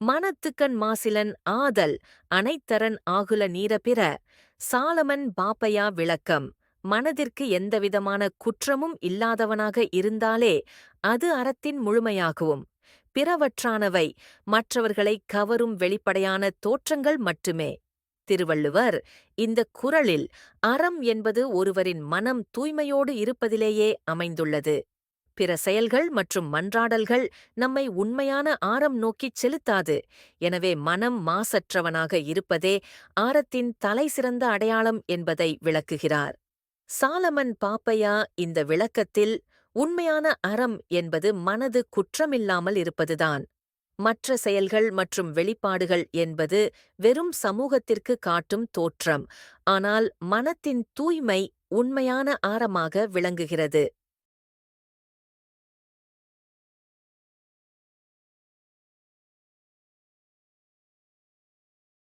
மனத்துக்கண் மாசிலன் ஆதல் அனைத்தரன் ஆகுல நீரபிற சாலமன் பாப்பையா விளக்கம். மனதிற்கு எந்தவிதமான குற்றமும் இல்லாதவனாக இருந்தாலே அது அறத்தின் முழுமையாகவும். பிறவற்றானவை மற்றவர்களைக் கவரும் வெளிப்படையான தோற்றங்கள் மட்டுமே. திருவள்ளுவர் இந்த குறளில் அறம் என்பது ஒருவரின் மனம் தூய்மையோடு இருப்பதிலேயே அமைந்துள்ளது. பிற செயல்கள் மற்றும் மன்றாடல்கள் நம்மை உண்மையான ஆரம் நோக்கிச் செலுத்தாது. எனவே மனம் மாசற்றவனாக இருப்பதே ஆரத்தின் தலைசிறந்த அடையாளம் என்பதை விளக்குகிறார். சாலமன் பாப்பையா இந்த விளக்கத்தில் உண்மையான அறம் என்பது மனது குற்றமில்லாமல் இருப்பதுதான். மற்ற செயல்கள் மற்றும் வெளிப்பாடுகள் என்பது வெறும் சமூகத்திற்கு காட்டும் தோற்றம். ஆனால் மனத்தின் தூய்மை உண்மையான ஆரமாக விளங்குகிறது.